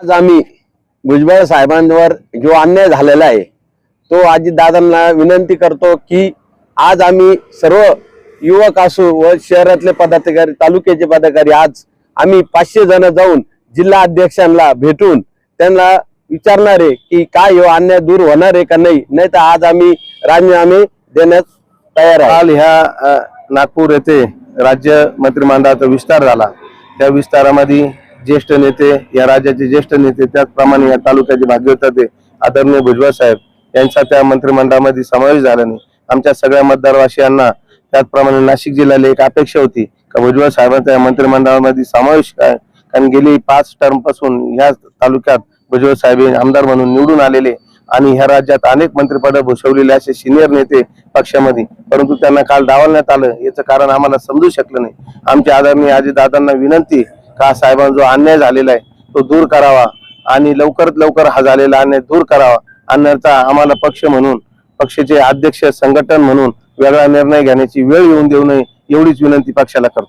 आज आम्ही भुजबळ साहेबांवर जो अन्याय झालेला आहे तो अजितदादांना विनंती करतो की आज आम्ही सर्व युवक असू व शहरातले पदाधिकारी तालुक्याचे पदाधिकारी आज आम्ही पाचशे जण जाऊन जिल्हा अध्यक्षांना भेटून त्यांना विचारणार आहे की काय हो अन्याय दूर होणार आहे का नाही? नाही तर आज आम्ही राजीनामे देण्यास तयार आहे. काल ह्या नागपूर येथे राज्य मंत्रिमंडळाचा विस्तार झाला. त्या विस्तारामध्ये ज्येष्ठ नेते या राज्याचे ज्येष्ठ नेते त्याचप्रमाणे या तालुक्याचे भाग्यवताते आदरणीय भुजबळ साहेब यांचा त्या मंत्रिमंडळामध्ये समावेश झाला नाही. आमच्या सगळ्या मतदारवासियांना त्याचप्रमाणे नाशिक जिल्ह्याला एक अपेक्षा होती का भुजबळ साहेबांचा या मंत्रिमंडळामध्ये समावेश काय? कारण गेली पाच टर्मपासून ह्या तालुक्यात भुजबळ साहेब हे आमदार म्हणून निवडून आलेले आणि ह्या राज्यात अनेक मंत्रिपद भूषवलेले असे सिनियर नेते पक्षामध्ये. परंतु त्यांना काल डावलण्यात आलं. याचं कारण आम्हाला समजू शकलं नाही. आमच्या आदरणीय अजितदादांना विनंती का साहेबांचा जो अन्याय झालेला आहे तो दूर करावा आणि लवकरात लवकर हा झालेला अन्याय दूर करावा. अन्याचा आम्हाला पक्ष म्हणून पक्षाचे अध्यक्ष संघटन म्हणून वेगळा निर्णय घेण्याची वेळ येऊन देऊ नये एवढीच विनंती पक्षाला करतो.